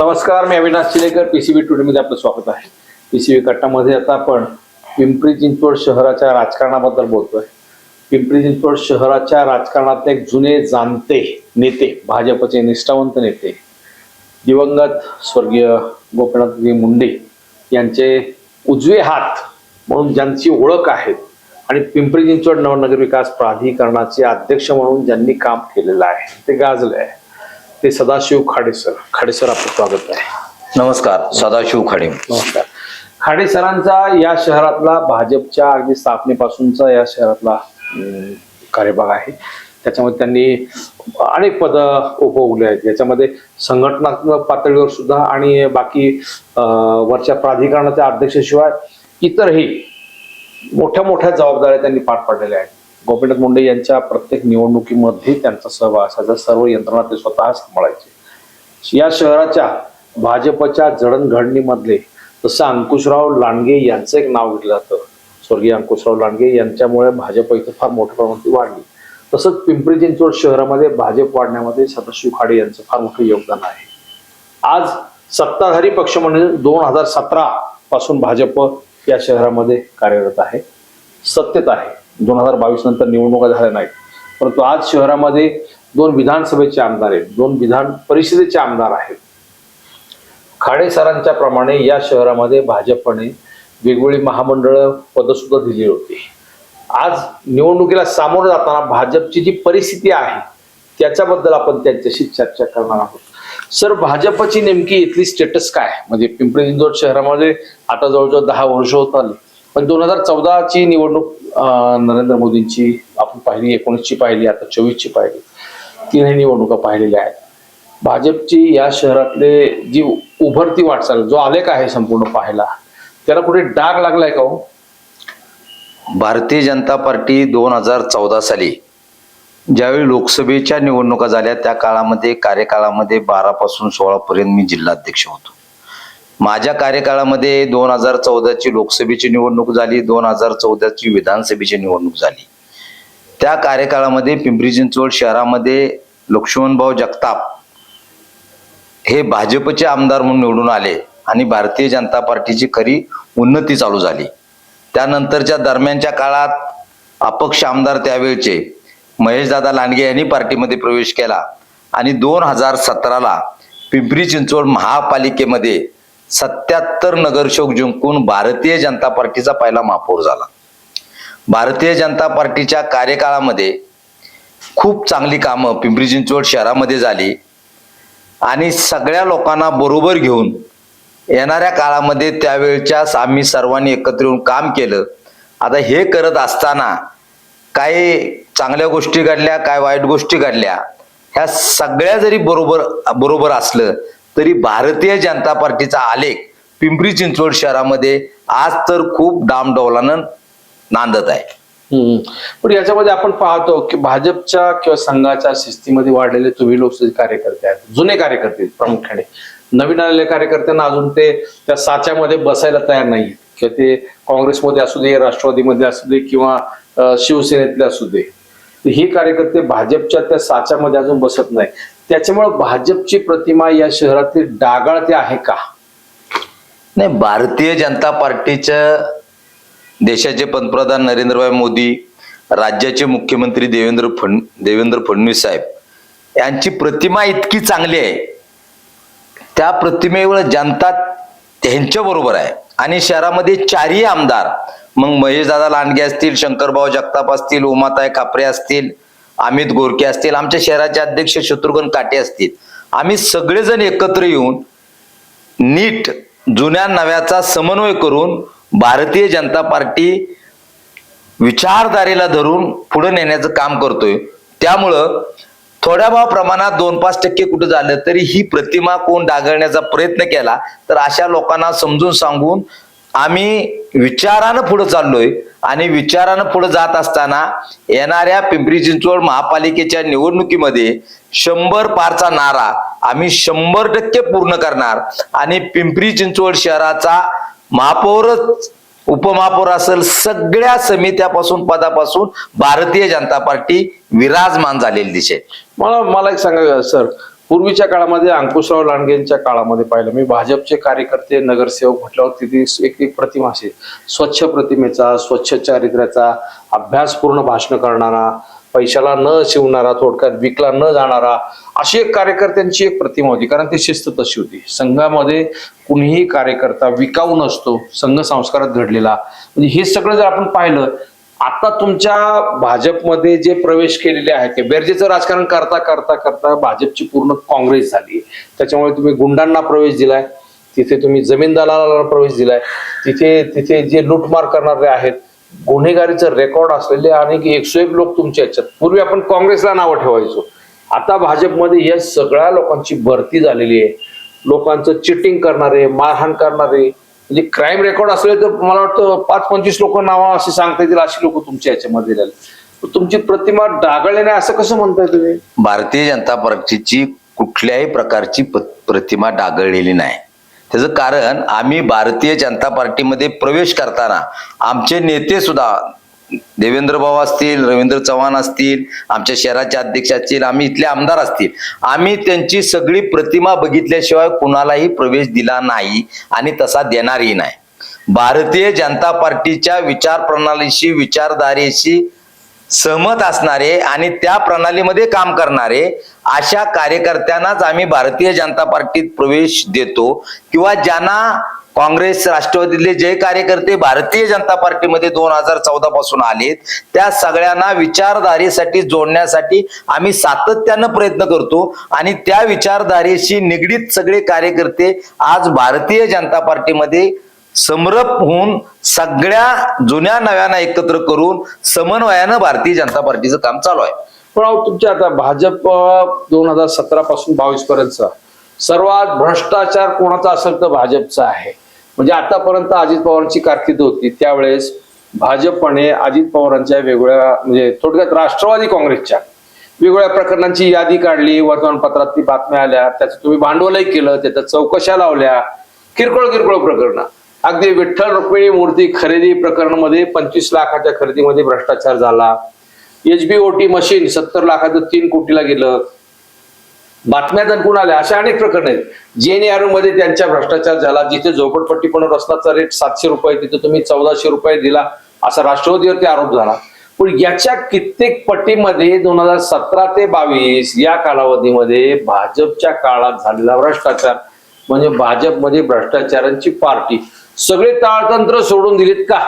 नमस्कार मी अविनाश चिलेकर पीसीबी टुडेमध्ये आपलं स्वागत आहे. पीसीबी कट्टामध्ये आता आपण पिंपरी चिंचवड शहराच्या राजकारणाबद्दल बोलतोय. पिंपरी चिंचवड शहराच्या राजकारणातले एक जुने जाणते नेते भाजपचे निष्ठावंत नेते दिवंगत स्वर्गीय गोपीनाथजी मुंडे यांचे उजवे हात म्हणून ज्यांची ओळख आहे आणि पिंपरी चिंचवड नवनगर विकास प्राधिकरणाचे अध्यक्ष म्हणून ज्यांनी काम केलेलं आहे ते गाजले आहे. ते सदाशिव खाडेसर खाडेसर आपलं स्वागत आहे. नमस्कार सदाशिव खाडे. नमस्कार. खाडे सरांचा या शहरातला भाजपच्या अगदी स्थापनेपासूनचा या शहरातला कार्यभाग आहे. त्याच्यामध्ये त्यांनी अनेक पद उपभोगले आहेत. याच्यामध्ये संघटनात्मक पातळीवर सुद्धा आणि बाकी वरच्या प्राधिकरणाच्या अध्यक्षशिवाय इतरही मोठ्या मोठ्या जबाबदाऱ्या त्यांनी पार पाडलेल्या आहेत. गोपीनाथ मुंडे यांच्या प्रत्येक निवडणुकीमध्ये त्यांचा सहभाग असायचा सर्व यंत्रणा ते स्वतः सांभाळायचे. या शहराच्या भाजपच्या जडणघडणीमधले जसं अंकुशराव लांडगे यांचं एक नाव घेतलं जातं. स्वर्गीय अंकुशराव लांडगे यांच्यामुळे भाजप इथं फार मोठ्या प्रमाणात वाढली. तसंच पिंपरी चिंचवड शहरामध्ये भाजप वाढण्यामध्ये सदाशिव खाडे यांचं फार मोठं योगदान आहे. आज सत्ताधारी पक्ष म्हणून दोन हजार सतरा पासून भाजप या शहरामध्ये कार्यरत आहे. सत्तेत आहे. दोन हजार बावीस नंतर निवडणुका झाल्या नाहीत. परंतु आज शहरामध्ये दोन विधानसभेचे आमदार आहेत दोन विधान परिषदेचे आमदार आहेत. खाडे सरांच्या प्रमाणे या शहरामध्ये भाजपने वेगवेगळी महामंडळ पदसुद्धा दिली होती. आज निवडणुकीला सामोरं जाताना भाजपची जी परिस्थिती आहे त्याच्याबद्दल आपण त्यांच्याशी चर्चा करणार आहोत. सर भाजपची नेमकी इथली स्टेटस काय? म्हणजे पिंपरी चिंचवड शहरामध्ये आता जवळजवळ दहा वर्ष होत आली. पण दोन हजार चौदाची निवडणूक नरेंद्र मोदींची आपण पाहिली एकोणीसची पाहिली आता चोवीसची पाहिली. तीनही निवडणुका पाहिलेल्या आहेत. भाजपची या शहरातले जी उभरती वाटचाल जो आलेख आहे संपूर्ण पाहायला त्याला कुठे डाग लागलाय का हो? भारतीय जनता पार्टी दोन हजार चौदा साली ज्यावेळी लोकसभेच्या निवडणुका झाल्या त्या काळामध्ये कार्यकाळामध्ये बारा पासून सोळा पर्यंत मी जिल्हाध्यक्ष होतो. माझ्या कार्यकाळामध्ये दोन हजार चौदाची लोकसभेची निवडणूक झाली दोन हजार चौदाची विधानसभेची निवडणूक झाली. त्या कार्यकाळामध्ये पिंपरी चिंचवड शहरामध्ये लक्ष्मणभाऊ जगताप हे भाजपचे आमदार म्हणून निवडून आले आणि भारतीय जनता पार्टीची खरी उन्नती चालू झाली. त्यानंतरच्या दरम्यानच्या काळात अपक्ष आमदार त्यावेळचे महेशदादा लांडगे यांनी पार्टीमध्ये प्रवेश केला आणि दोन हजार सतराला पिंपरी चिंचवड महापालिकेमध्ये सत्याहत्तर नगरसेवक जिंकून भारतीय जनता पार्टीचा पहिला महापौर झाला. भारतीय जनता पार्टीच्या कार्यकाळामध्ये खूप चांगली कामं पिंपरी चिंचवड शहरामध्ये झाली. आणि सगळ्या लोकांना बरोबर घेऊन येणाऱ्या काळामध्ये त्यावेळच्याच आम्ही सर्वांनी एकत्र येऊन काम केलं. आता हे करत असताना काही चांगल्या गोष्टी घडल्या काय वाईट गोष्टी घडल्या. ह्या सगळ्या जरी बरोबर बरोबर असलं तरी भारतीय जनता पार्टीचा आलेख पिंपरी चिंचवड शहरामध्ये आज तर खूप डामडौलानं नांदत आहे. हम्म. पण याच्यामध्ये आपण पाहतो की भाजपच्या किंवा संघाच्या शिस्तीमध्ये वाढलेले तुम्ही लोकसभेचे कार्यकर्ते आहेत जुने कार्यकर्ते प्रामुख्याने. नवीन आलेल्या कार्यकर्त्यांना अजून ते त्या साच्यामध्ये बसायला तयार नाही किंवा ते काँग्रेसमध्ये असू दे राष्ट्रवादीमध्ये असू दे किंवा शिवसेनेतले असू दे. हे कार्यकर्ते भाजपच्या त्या साच्यामध्ये अजून बसत नाही त्याच्यामुळे भाजपची प्रतिमा या शहरातली डागाळते आहे का? नाही भारतीय जनता पार्टीच्या देशाचे पंतप्रधान नरेंद्रभाई मोदी राज्याचे मुख्यमंत्री देवेंद्र फड देवेंद्र फडणवीस साहेब यांची प्रतिमा इतकी चांगली आहे. त्या प्रतिमेवर जनता त्यांच्या बरोबर आहे. आणि शहरामध्ये चारही आमदार मग महेशदादा लांडगे असतील शंकरभाऊ जगताप असतील उमाताई कापरे असतील अमित गोरके असतील आमच्या शहराचे अध्यक्ष शत्रुघ्न काटे असतील. आम्ही सगळेजण एकत्र येऊन नीट जुन्या नव्याचा समन्वय करून भारतीय जनता पार्टी विचारधारेला धरून पुढे नेण्याचं काम करतोय. त्यामुळं थोड्या भाव प्रमाणात दोन पाच टक्के कुठं झालं तरी ही प्रतिमा कोण डागळण्याचा प्रयत्न केला तर अशा लोकांना समजून सांगून आम्ही विचारानं पुढे चाललोय. आणि विचारानं पुढे जात असताना येणाऱ्या पिंपरी चिंचवड महापालिकेच्या निवडणुकीमध्ये शंभर पारचा नारा आम्ही शंभर टक्के पूर्ण करणार. आणि पिंपरी चिंचवड शहराचा महापौरच उपमहापौर असेल सगळ्या समित्यापासून पदापासून भारतीय जनता पार्टी विराजमान झालेली दिसेल मला मला एक सांगा सर. पूर्वीच्या काळामध्ये अंकुशराव लांडगेंच्या काळामध्ये पाहिलं. मी भाजपचे कार्यकर्ते नगरसेवक म्हटल्यावर तिथे एक एक प्रतिमा असे स्वच्छ प्रतिमेचा स्वच्छ चारित्र्याचा अभ्यासपूर्ण भाषण करणारा पैशाला न शिवणारा थोडक्यात विकला न जाणारा अशी एक कार्यकर्त्यांची एक प्रतिमा होती. कारण ती शिस्त तशी होती. संघामध्ये कुणीही कार्यकर्ता विकाऊ नसतो संघ संस्कारात घडलेला. म्हणजे हे सगळं जर आपण पाहिलं आता तुमच्या भाजपमध्ये जे प्रवेश केलेले आहे ते बेरजेचं राजकारण करता करता करता भाजपची पूर्ण काँग्रेस झाली. त्याच्यामुळे तुम्ही गुंडांना प्रवेश दिलाय तिथे तुम्ही जमीन दलालाला प्रवेश दिलाय तिथे तिथे जे लूटमार करणारे आहेत गुन्हेगारीचं रेकॉर्ड असलेले आणि एकशे एक लोक तुमच्या याच्यात पूर्वी आपण काँग्रेसला नावं ठेवायचो. आता भाजपमध्ये या सगळ्या लोकांची भरती झालेली आहे. लोकांचं चिटिंग करणारे मारहाण करणारे म्हणजे क्राईम रेकॉर्ड असले तर मला वाटतं पाच पंचवीस लोक नावं असे सांगता येतील अशी लोक तुमच्या याच्यामध्ये तुमची प्रतिमा डागळली नाही असं कसं म्हणताय तुम्ही? भारतीय जनता पार्टीची कुठल्याही प्रकारची प्रतिमा डागळलेली नाही. त्याचं कारण आम्ही भारतीय जनता पार्टीमध्ये प्रवेश करताना आमचे नेते सुद्धा देवेंद्र भाऊ असतील रवींद्र चव्हाण असतील आमच्या शहराचे अध्यक्ष असतील आम्ही इथले आमदार असतील. आम्ही त्यांची सगळी प्रतिमा बघितल्याशिवाय कुणालाही प्रवेश दिला नाही आणि तसा देणारही नाही. भारतीय जनता पार्टीच्या विचार प्रणालीशी विचारधारेशी सहमत असणारे आणि त्या प्रणालीमध्ये काम करणारे अशा कार्यकर्त्यांनाच आम्ही भारतीय जनता पार्टीत प्रवेश देतो किंवा ज्यांना काँग्रेस राष्ट्रवादीतले जे कार्यकर्ते भारतीय जनता पार्टीमध्ये दोन हजार चौदा पासून आलेत त्या सगळ्यांना विचारधारेसाठी जोडण्यासाठी आम्ही सातत्यानं प्रयत्न करतो आणि त्या विचारधारेशी निगडीत सगळे कार्यकर्ते आज भारतीय जनता पार्टीमध्ये समरप होऊन सगळ्या जुन्या नव्यानं एकत्र करून समन्वयानं भारतीय जनता पार्टीचं काम चालू आहे. पण तुमच्या आता भाजप दोन हजार सतरा पासून बावीस पर्यंतचा सर्वात भ्रष्टाचार कोणाचा असेल तर भाजपचा आहे. म्हणजे आतापर्यंत अजित पवारांची कारकीर्द होती. त्यावेळेस भाजपने अजित पवारांच्या वेगवेगळ्या म्हणजे थोडक्यात राष्ट्रवादी काँग्रेसच्या वेगवेगळ्या प्रकरणांची यादी काढली. वर्तमानपत्रात ती बातम्या आल्या. त्याचं तुम्ही भांडवलही केलं. त्याच्या चौकशा लावल्या. किरकोळ किरकोळ प्रकरण. अगदी विठ्ठल रुक्मिणी मूर्ती खरेदी प्रकरणामध्ये पंचवीस लाखाच्या खरेदीमध्ये भ्रष्टाचार झाला. एचबीओटी मशीन सत्तर लाखाचं तीन कोटीला गेलं. बातम्या दणकून आल्या अशा अनेक प्रकरण आहेत. जेएनआरमध्ये त्यांच्या भ्रष्टाचार झाला जिथे झोपडपट्टी पण रस्ताचा रेट सातशे रुपये तिथे तुम्ही चौदाशे रुपये दिला असा राष्ट्रवादीवरती आरोप झाला. पण याच्या कित्येक पट्टीमध्ये दोन हजार सतरा ते बावीस या कालावधीमध्ये भाजपच्या काळात झालेला भ्रष्टाचार म्हणजे भाजपमध्ये भ्रष्टाचारांची पार्टी. सगळे ताळतंत्र सोडून दिलीत का?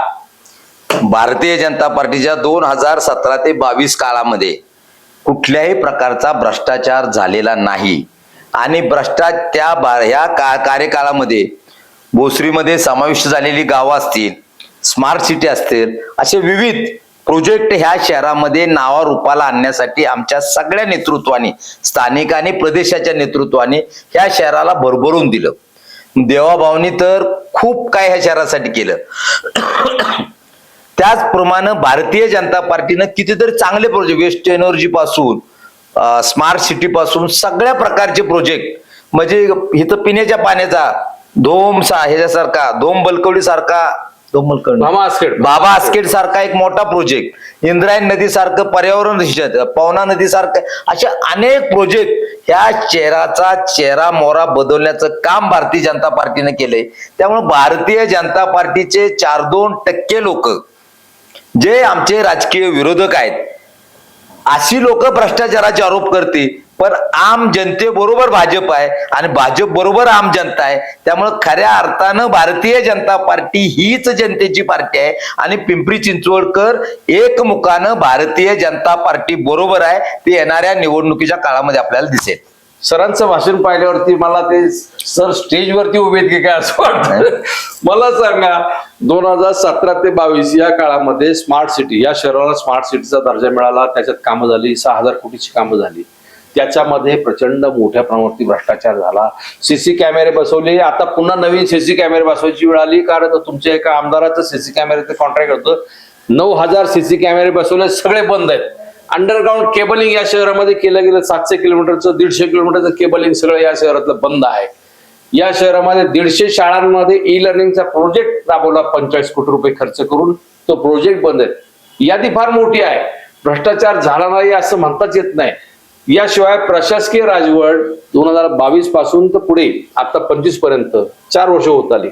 भारतीय जनता पार्टीच्या दोन हजार सतरा ते बावीस काळामध्ये कुठल्याही प्रकारचा भ्रष्टाचार झालेला नाही. आणि भ्रष्टा त्या बा- ह्या का कार्यकाळामध्ये भोसरीमध्ये समाविष्ट झालेली गावं असतील स्मार्ट सिटी असतील असे विविध प्रोजेक्ट ह्या शहरामध्ये नावारूपाला आणण्यासाठी आमच्या सगळ्या नेतृत्वाने स्थानिक आणि प्रदेशाच्या नेतृत्वाने ह्या शहराला भरभरून दिलं. देवाभावनी तर खूप काय ह्या शहरासाठी केलं. त्याचप्रमाणे भारतीय जनता पार्टीनं कितीतरी चांगले प्रोजेक्ट वेस्ट एनर्जी पासून स्मार्ट सिटी पासून सगळ्या प्रकारचे प्रोजेक्ट म्हणजे इथं पिण्याच्या पाण्याचा धोम सा ह्याच्यासारखा धोम बलकवडी. सारखा बाबा आस्केट सारखा एक मोठा प्रोजेक्ट इंद्रायण नदी सारखं पर्यावरण पवना नदी सारखं असे अनेक प्रोजेक्ट ह्या चेहराचा चेहरा मोरा बदलण्याचं काम भारतीय जनता पार्टीने केलंय. त्यामुळे भारतीय जनता पार्टीचे चार दोन टक्के लोक जे आमचे राजकीय विरोधक आहेत अशी लोक भ्रष्टाचाराचे आरोप करते पण आम जनतेबरोबर भाजप आहे आणि भाजप बरोबर आम जनता आहे. त्यामुळे खऱ्या अर्थानं भारतीय जनता पार्टी हीच जनतेची पार्टी आहे आणि पिंपरी चिंचवडकर एकमुखानं भारतीय जनता पार्टी बरोबर आहे ते येणाऱ्या निवडणुकीच्या काळामध्ये आपल्याला दिसेल. सरांचं भाषण पाहिल्यावरती मला ते सर स्टेजवरती उभे की काय असं वाटतं? मला सांगा दोन हजार सतरा ते बावीस या काळामध्ये स्मार्ट सिटी या शहराला स्मार्ट सिटीचा दर्जा मिळाला त्याच्यात कामं झाली सहा हजार कोटीची कामं झाली. त्याच्यामध्ये प्रचंड मोठ्या प्रमाणावरती भ्रष्टाचार झाला. सीसी कॅमेरे बसवले आता पुन्हा नवीन सीसी कॅमेरे बसवायची वेळ आली कारण तुमच्या एका आमदाराचं सीसी कॅमेरेचं कॉन्ट्रॅक्ट होतं. नऊ हजार सीसी कॅमेरे बसवले सगळे बंद आहेत. अंडरग्राऊंड केबलिंग या शहरामध्ये केलं गेलं. सातशे किलोमीटरचं दीडशे किलोमीटरचं केबलिंग सगळं या शहरातलं बंद आहे. या शहरामध्ये दीडशे शाळांमध्ये ई लर्निंगचा प्रोजेक्ट राबवला. पंचेचाळीस कोटी रुपये खर्च करून तो प्रोजेक्ट बंद आहे. यादी फार मोठी आहे. भ्रष्टाचार झाला नाही असं म्हणताच येत नाही. याशिवाय प्रशासकीय राजवट दोन हजार बावीसपासून तर पुढे आता पंचवीसपर्यंत चार वर्ष होत आली.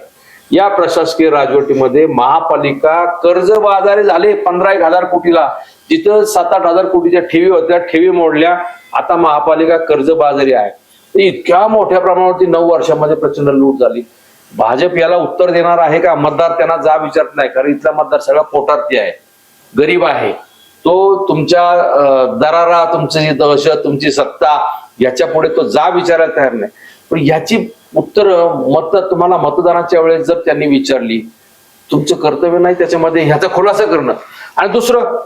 या प्रशासकीय राजवटीमध्ये महापालिका कर्जबाजारी झाले पंधरा एक हजार कोटीला. जिथं सात आठ हजार कोटीच्या ठेवी होत्या ठेवी मोडल्या आता महापालिका कर्जबाजारी आहे. तर इतक्या मोठ्या प्रमाणावरती नऊ वर्षामध्ये प्रचंड लूट झाली. भाजप याला उत्तर देणार आहे का? मतदार त्यांना जा विचारत नाही कारण इथला मतदार सगळा पोटार्थी आहे. गरीब आहे. तो तुमच्या दरारा तुमची दहशत तुमची सत्ता याच्यापुढे तो जा विचारायला तयार नाही. पण याची उत्तर मत तुम्हाला मतदानाच्या वेळेस जर त्यांनी विचारली तुमचं कर्तव्य नाही त्याच्यामध्ये ह्याचा खुलासा करणं. आणि दुसरं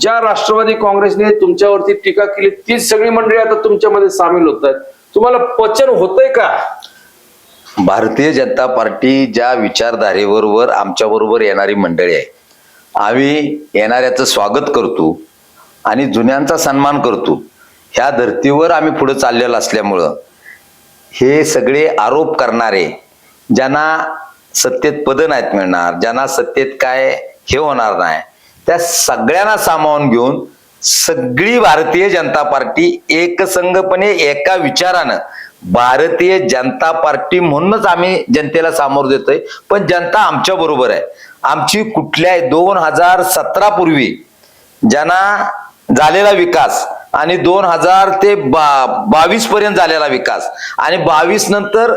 ज्या राष्ट्रवादी काँग्रेसने तुमच्यावरती टीका केली तीच सगळी मंडळी आता तुमच्यामध्ये सामील होत आहेत. तुम्हाला पचन होतंय का? भारतीय जनता पार्टी ज्या विचारधारेवर आमच्या बरोबर येणारी मंडळी आहे. आम्ही येणाऱ्याचं स्वागत करतो आणि जुन्यांचा सन्मान करतो. ह्या धर्तीवर आम्ही पुढे चाललेलो असल्यामुळं हे सगळे आरोप करणारे ज्यांना सत्तेत पद नाहीत मिळणार ज्यांना सत्तेत काय हे होणार नाही त्या सगळ्यांना सामावून घेऊन सगळी भारतीय जनता पार्टी एकसंघपणे एका विचारानं भारतीय जनता पार्टी म्हणूनच आम्ही जनतेला सामोरं देतोय. पण जनता आमच्या बरोबर आहे. आमची कुठल्याही दोन हजार सतरा पूर्वी ज्यांना झालेला विकास आणि दोन हजार ते बावीस पर्यंत झालेला विकास. आणि बावीस नंतर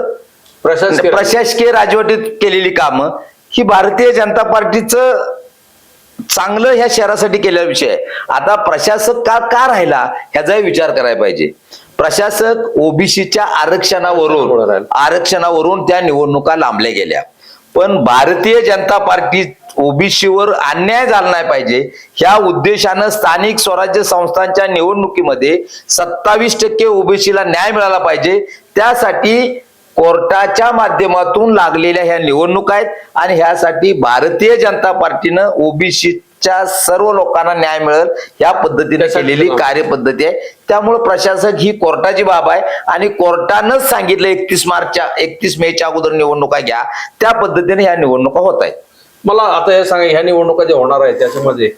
प्रशासकीय प्रशासकीय राजवटीत केलेली कामं ही भारतीय जनता पार्टीचं चांगलं ह्या शहरासाठी केलेला विषय आहे. आता प्रशासक का का राहिला ह्याचाही विचार करायला पाहिजे. प्रशासक ओबीसीच्या आरक्षणावरून. आरक्षणावरून त्या निवडणुका लांबल्या गेल्या. पण भारतीय जनता पार्टी ओबीसीवर अन्याय झाला नाही पाहिजे. ह्या उद्देशानं स्थानिक स्वराज्य संस्थांच्या निवडणुकीमध्ये सत्तावीस टक्के ओबीसीला न्याय मिळाला पाहिजे. त्यासाठी कोर्टाच्या माध्यमातून लागलेल्या ह्या निवडणुका आहेत आणि ह्यासाठी भारतीय जनता पार्टीनं ओबीसीच्या सर्व लोकांना न्याय मिळेल या पद्धतीने केलेली. कार्यपद्धती आहे. त्यामुळे प्रशासक ही कोर्टाची बाब आहे आणि कोर्टानंच सांगितलं एकतीस मार्चच्या एकतीस मेच्या अगोदर निवडणुका घ्या. त्या पद्धतीने ह्या निवडणुका होत आहेत. मला आता हे सांगा ह्या निवडणुका ज्या होणार आहेत त्याच्यामध्ये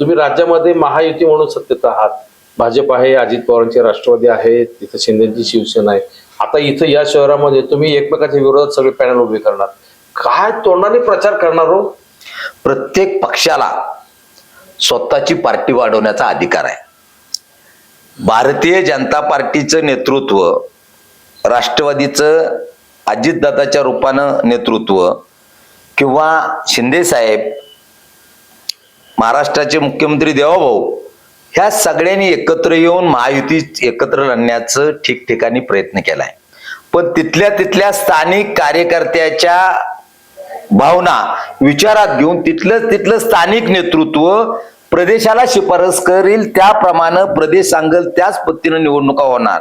तुम्ही राज्यामध्ये महायुती म्हणून सत्तेत आहात. भाजप आहे अजित पवारांचे राष्ट्रवादी आहे तिथं शिंदेची शिवसेना आहे. आता इथं या शहरामध्ये तुम्ही एकमेकाच्या विरोधात सगळे पॅनल उभे करणार. काय तोंडाने प्रचार करणार हो? प्रत्येक पक्षाला स्वतःची पार्टी वाढवण्याचा अधिकार आहे. भारतीय जनता पार्टीचं नेतृत्व राष्ट्रवादीचं अजितदादाच्या रूपानं नेतृत्व किंवा शिंदे साहेब महाराष्ट्राचे मुख्यमंत्री देवाभाऊ ह्या सगळ्यांनी एकत्र येऊन महायुती एकत्र लढण्याचं ठिकठिकाणी प्रयत्न केलाय. पण तिथल्या तिथल्या स्थानिक कार्यकर्त्याच्या भावना विचारात घेऊन तिथलं तिथलं स्थानिक नेतृत्व प्रदेशाला शिफारस करील त्याप्रमाणे प्रदेश सांगेल त्याच पद्धतीनं निवडणुका होणार.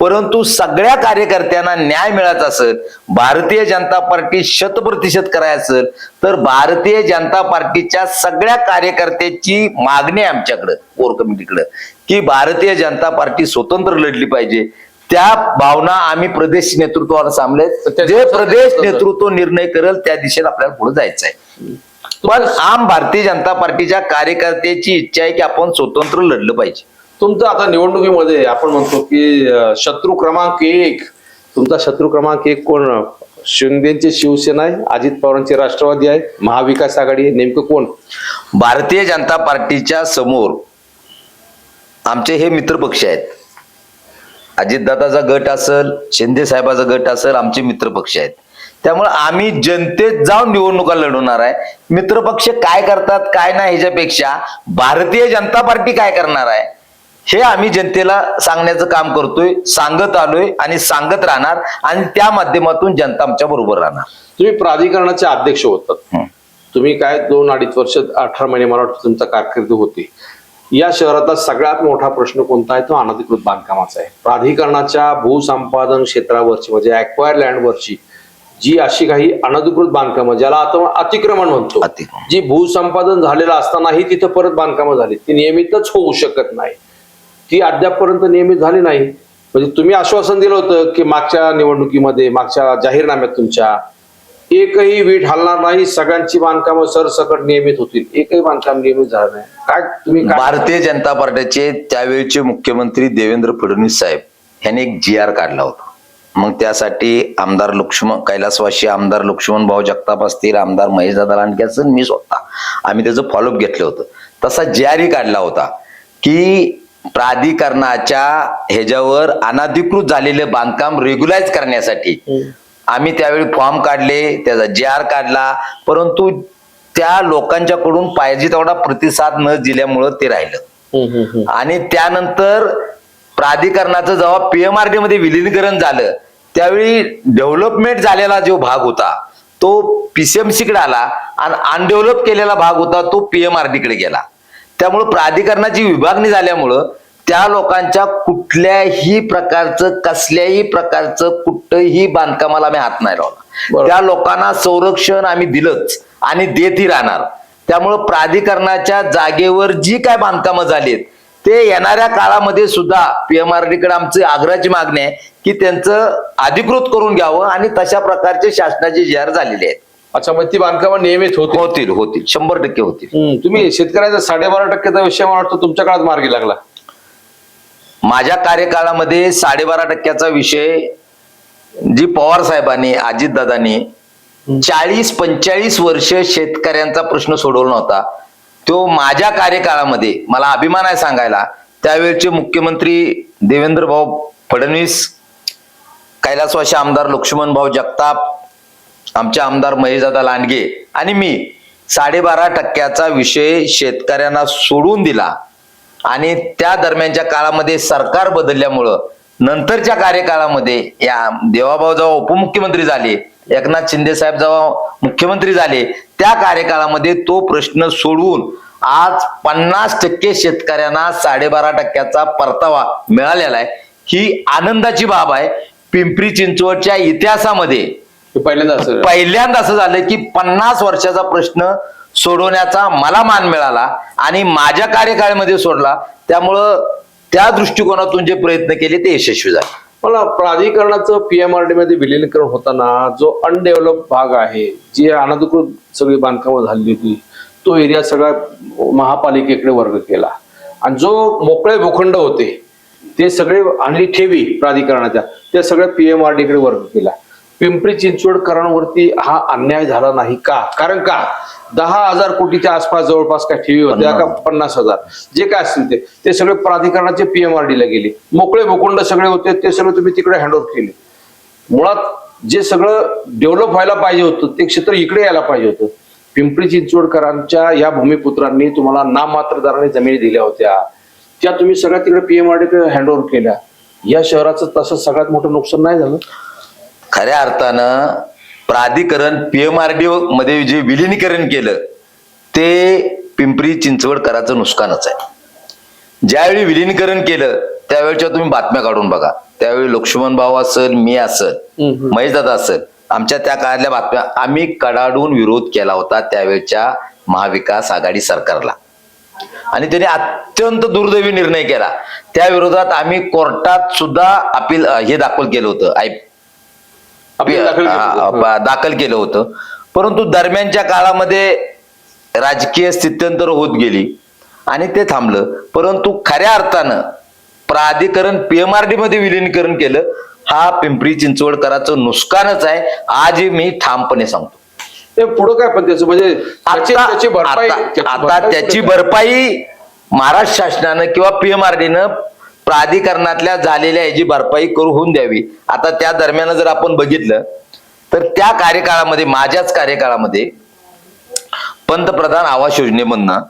परंतु सगळ्या कार्यकर्त्यांना न्याय मिळायचा असेल भारतीय जनता पार्टी शत प्रतिशत करायचं असेल तर भारतीय जनता पार्टीच्या सगळ्या कार्यकर्त्याची मागणी आहे आमच्याकडं कोर कमिटीकडं की भारतीय जनता पार्टी स्वतंत्र लढली पाहिजे. त्या भावना आम्ही प्रदेश नेतृत्वाला त्याच्यानुसार जे प्रदेश नेतृत्व निर्णय करेल त्या दिशेला आपल्याला पुढे जायचं आहे पण आम भारतीय जनता पार्टीच्या कार्यकर्त्याची इच्छा आहे की आपण स्वतंत्र लढलं पाहिजे. तुमचं आता निवडणुकीमध्ये आपण म्हणतो की शत्रू क्रमांक एक. तुमचा शत्रू क्रमांक एक कोण? शिंदेची शिवसेना आहे अजित पवारांची राष्ट्रवादी आहे महाविकास आघाडी आहे नेमकं कोण? भारतीय जनता पार्टीच्या समोर आमचे हे मित्रपक्ष आहेत. अजितदादाचा गट असेल शिंदे साहेबाचा गट असेल आमचे मित्रपक्ष आहेत. त्यामुळे आम्ही जनतेत जाऊन निवडणुका लढवणार आहे. मित्रपक्ष काय करतात काय नाही ह्याच्यापेक्षा भारतीय जनता पार्टी काय करणार आहे? हे आम्ही जनतेला सांगण्याचं काम करतोय सांगत आलोय आणि सांगत राहणार आणि त्या माध्यमातून जनता आमच्या बरोबर राहणार. तुम्ही प्राधिकरणाचे अध्यक्ष होतात. तुम्ही काय दोन अडीच वर्ष अठरा महिने मला वाटतं तुमचा कारकीर्द होती. या शहरातला सगळ्यात मोठा प्रश्न कोणता आहे? तो अनधिकृत बांधकामाचा आहे. प्राधिकरणाच्या भूसंपादन क्षेत्रावरची म्हणजे अक्वायर लँडवरची जी अशी काही अनधिकृत बांधकामं ज्याला आता अतिक्रमण म्हणतो. जी भूसंपादन झालेलं असतानाही तिथं परत बांधकामं झाली. ती नियमितच होऊ शकत नाही. ती अद्यापपर्यंत नियमित झाली नाही. म्हणजे तुम्ही आश्वासन दिलं होतं की मागच्या निवडणुकीमध्ये मागच्या जाहीरनाम्यात तुमच्या एकही वीट हलणार नाही सगळ्यांची बांधकामं सरसकट नियमित होतील. एकही बांधकाम नियमित झालं नाही. काय तुम्ही भारतीय जनता पार्टीचे त्यावेळचे मुख्यमंत्री देवेंद्र फडणवीस साहेब यांनी एक जी आर काढला होता. मग त्यासाठी आमदार लक्ष्मण कैलासवासी आमदार लक्ष्मण भाऊ जगताप असतील आमदार महेश दादा लांडगे असं मी स्वतः. आम्ही त्याचं फॉलोअप घेतलं होतं. तसा जी आरही काढला होता की प्राधिकरणाच्या ह्याच्यावर अनधिकृत झालेले बांधकाम रेग्युलाइज करण्यासाठी. आम्ही त्यावेळी फॉर्म काढले त्याचा जी आर काढला परंतु त्या लोकांच्याकडून पाहिजे तेवढा प्रतिसाद न दिल्यामुळं ते राहिलं. आणि त्यानंतर प्राधिकरणाचं जेव्हा पीएमआरडी मध्ये विलीनीकरण झालं त्यावेळी डेव्हलपमेंट झालेला जो भाग होता तो पीसीएमसी कडे आला आणि अनडेव्हलप केलेला भाग होता तो पीएमआरडी कडे गेला. त्यामुळं प्राधिकरणाची विभागणी झाल्यामुळं त्या लोकांच्या कुठल्याही प्रकारचं कसल्याही प्रकारचं कुठंही बांधकामाला आम्ही हात नाही लावला. त्या लोकांना संरक्षण आम्ही दिलंच आणि देतही राहणार. त्यामुळं प्राधिकरणाच्या जागेवर जी काय बांधकामं झालीत ते येणाऱ्या काळामध्ये सुद्धा पीएमआरडी कडे आमची आग्रहाची मागणी आहे की त्यांचं अधिकृत करून घ्यावं आणि तशा प्रकारचे शासनाचे जी आर झालेले आहेत. अच्छा मग ती बांधकामं नियमित होती होतील होतील. शंभर टक्के होतील. हम्म, तुम्ही शेतकऱ्याचा साडेबारा टक्क्याचा विषय मला वाटतं तुमच्या काळात मार्गी लागला. माझ्या कार्यकाळामध्ये साडेबारा टक्क्याचा विषय जी पवार साहेबांनी अजितदादांनी चाळीस पंचेचाळीस वर्ष शेतकऱ्यांचा प्रश्न सोडवला नव्हता तो माझ्या कार्यकाळामध्ये मला अभिमान आहे सांगायला त्यावेळचे मुख्यमंत्री देवेंद्र भाऊ फडणवीस कैलासवासी आमदार लक्ष्मण भाऊ जगताप आमचे आमदार महेशदादा लांडगे आणि मी साडेबारा टक्क्याचा विषय शेतकऱ्यांना सोडून दिला. आणि त्या दरम्यानच्या काळामध्ये सरकार बदलल्यामुळं नंतरच्या कार्यकाळामध्ये या देवाभाऊ जेव्हा उपमुख्यमंत्री झाले एकनाथ शिंदे साहेब जेव्हा मुख्यमंत्री झाले त्या कार्यकाळामध्ये तो प्रश्न सोडवून आज पन्नास टक्के शेतकऱ्यांना साडेबारा टक्क्याचा परतावा मिळालेला आहे. ही आनंदाची बाब आहे. पिंपरी चिंचवडच्या इतिहासामध्ये पहिल्यांदा असं पहिल्यांदा असं झालं की पन्नास वर्षाचा प्रश्न सोडवण्याचा मला मान मिळाला आणि माझ्या कार्यकाळामध्ये सोडला. त्यामुळं त्या दृष्टिकोनातून जे प्रयत्न केले ते यशस्वी झाले. मला प्राधिकरणाचं पीएमआरडी मध्ये विलीनीकरण होताना जो अनडेव्हलप भाग आहे जी अनधिकृत सगळी बांधकामं झाली होती तो एरिया सगळा महापालिकेकडे वर्ग केला. आणि जो मोकळे भूखंड होते ते सगळे आणि ठेवी प्राधिकरणाच्या त्या सगळ्या पीएमआरडी कडे वर्ग केला. पिंपरी चिंचवडकरांवरती हा अन्याय झाला नाही का? कारण का? दहा हजार कोटीच्या आसपास जवळपास काय ठेवी होत्या का? पन्नास. हजार. जे काय असतील ते. ते सगळे प्राधिकरणाचे पीएमआरडी ला गेले. मोकळे भूखंड सगळे होते ते सगळे तुम्ही तिकडे हँडओव्हर केले. मुळात जे सगळं डेव्हलप व्हायला पाहिजे होतं ते क्षेत्र इकडे यायला पाहिजे होतं. पिंपरी चिंचवडकरांच्या या भूमिपुत्रांनी तुम्हाला नाममात्र दराने जमिनी दिल्या होत्या. त्या तुम्ही सगळ्या तिकडे पीएमआरडी कडे हँडओव्हर केल्या. या शहराचं तसं सगळ्यात मोठं नुकसान नाही झालं? खऱ्या अर्थानं प्राधिकरण पीएमआरडी मध्ये जे विलिनीकरण केलं ते पिंपरी चिंचवडकराचं नुकसानच आहे. ज्यावेळी विलिनीकरण केलं त्यावेळच्या तुम्ही बातम्या काढून बघा. त्यावेळी लक्ष्मण भाऊ असेल मी असेल. महेशदादा असेल आमच्या त्या काळातल्या बातम्या आम्ही कडाडून विरोध केला होता त्यावेळच्या महाविकास आघाडी सरकारला. आणि त्यांनी अत्यंत दुर्दैवी निर्णय केला. त्या विरोधात आम्ही कोर्टात सुद्धा अपील हे दाखल केलं होतं. आय अपील दाखल केलं होतं. ब- दाखल केलं होतं परंतु दरम्यानच्या काळामध्ये राजकीय स्थित्यंतर होत गेली आणि ते थांबलं परंतु खऱ्या अर्थानं प्राधिकरण पीएमआरडी मध्ये विलिनीकरण केलं हा पिंपरी चिंचवडकराचं नुकसानच आहे आजही मी ठामपणे सांगतो ते पुढं काय पण त्याचं म्हणजे त्याची आता त्याची भरपाई आता- त्याची? भरपाई महाराष्ट्र शासनानं किंवा पीएमआरडीनं प्राधिकरणातल्या झालेल्या याची भरपाई करू होऊन द्यावी आता त्या दरम्यान जर आपण बघितलं तर त्या कार्यकाळामध्ये माझ्याच कार्यकाळामध्ये पंतप्रधान आवास योजनेमधनं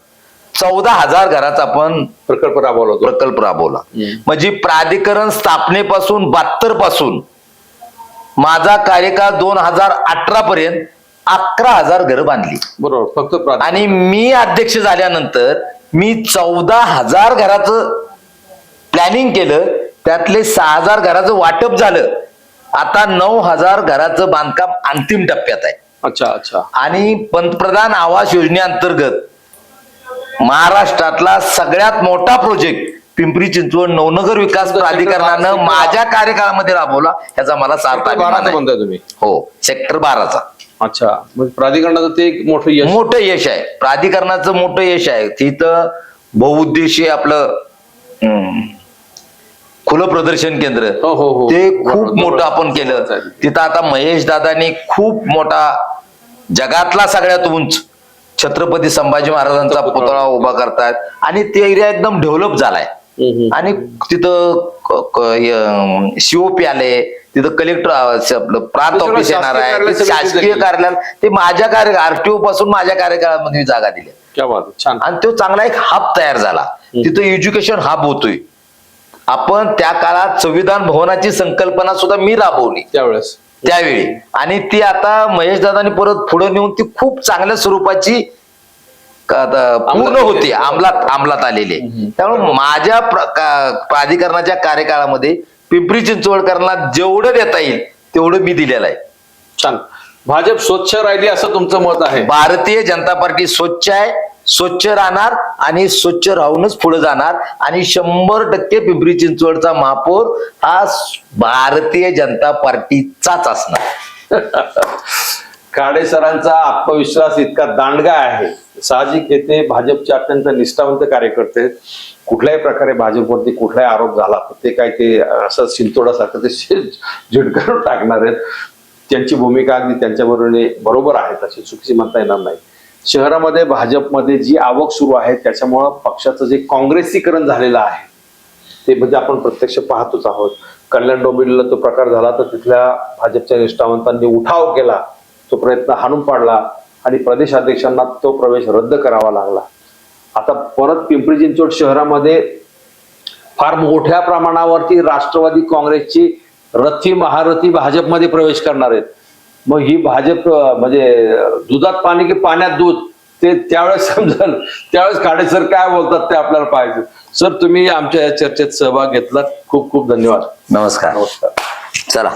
चौदा हजार घराचा आपण प्रकल्प राबवला होता प्रकल्प राबवला. म्हणजे प्राधिकरण स्थापनेपासून बहात्तरपासून माझा कार्यकाळ दोन हजार अठरा पर्यंत अकरा हजार घरं बांधली बरोबर फक्त. आणि मी अध्यक्ष झाल्यानंतर मी चौदा हजार घराचं प्लॅनिंग केलं त्यातले सहा हजार घराचं वाटप झालं. आता नऊ हजार घराचं बांधकाम अंतिम टप्प्यात आहे. अच्छा अच्छा. आणि पंतप्रधान आवास योजनेअंतर्गत महाराष्ट्रातला सगळ्यात मोठा प्रोजेक्ट पिंपरी चिंचवड नवनगर विकास प्राधिकरणानं माझ्या कार्यकाळामध्ये राबवला याचा मला सार्थ बाराचं म्हणताय तुम्ही. हो सेक्टर बाराचा. अच्छा मग प्राधिकरणाचं ते एक मोठं यश. मोठं यश आहे. प्राधिकरणाचं मोठं यश आहे. तिथं बहुउद्देशीय आपलं हम्म, खुलं प्रदर्शन केंद्र. हो हो हो. ते खूप मोठं. आपण केलं. तिथं आता महेश दादानी खूप मोठा जगातला सगळ्यात उंच छत्रपती संभाजी महाराजांचा पुतळा. उभा करतायत आणि ते एरिया एकदम डेव्हलप झालाय. आणि तिथं सीओपी आले. तिथं कलेक्टर आपलं प्रांत ऑफिस येणार आहे. शासकीय कार्यालय ते माझ्या कार्य आरटीओ पासून माझ्या कार्यकाळामध्ये जागा दिली. आणि तो चांगला एक हब तयार झाला. तिथं एज्युकेशन हब होतोय. आपण त्या काळात संविधान भवनाची संकल्पना सुद्धा मी राबवली. त्यावेळेस. त्यावेळी. आणि ती आता महेश दादानी परत पुढे नेऊन ती खूप चांगल्या स्वरूपाची पूर्ण होती. अंमलात अंमलात आलेली. त्यामुळे माझ्या प्राधिकरणाच्या कार्यकाळामध्ये पिंपरी चिंचवडकरांना जेवढं देता येईल तेवढं मी दिलेलं आहे. छान. भाजप स्वच्छ राहिली असं तुमचं मत आहे? भारतीय जनता पार्टी स्वच्छ आहे. स्वच्छ राहणार आणि स्वच्छ राहूनच पुढे जाणार. आणि शंभर टक्के पिंपरी चिंचवडचा महापौर हा भारतीय जनता पार्टीचाच असणार. काळे सरांचा आत्मविश्वास इतका दांडगा आहे. साहजिक येथे भाजपचे अत्यंत निष्ठावंत कार्यकर्ते आहेत. कुठल्याही प्रकारे भाजपवरती कुठलाही आरोप झाला तर ते काय ते असं शिंतोडासारखं ते शे- टाकणार आहेत. त्यांची भूमिका अगदी त्यांच्याबरोबर बरोबर आहे. तशी चुकीची म्हणता येणार नाही. शहरामध्ये भाजपमध्ये जी आवक सुरू आहे त्याच्यामुळं पक्षाचं जे काँग्रेसीकरण झालेलं आहे ते म्हणजे आपण प्रत्यक्ष पाहतोच आहोत. कल्याण डोंबिवलीला तो प्रकार झाला तर तिथल्या भाजपच्या निष्ठावंतांनी उठाव केला तो प्रयत्न हाणून पाडला आणि प्रदेशाध्यक्षांना तो प्रवेश रद्द करावा लागला. आता परत पिंपरी चिंचवड शहरामध्ये फार मोठ्या प्रमाणावरती राष्ट्रवादी काँग्रेसची रथी महारथी भाजपमध्ये प्रवेश करणार आहेत. मग ही भाजप म्हणजे दुधात पाणी की पाण्यात दूध ते त्यावेळेस समजाल. त्यावेळेस खाडे सर काय बोलतात ते आपल्याला पाहिजे सर तुम्ही आमच्या या चर्चेत सहभाग घेतलात. खूप खूप धन्यवाद. नमस्कार. नमस्कार. चला.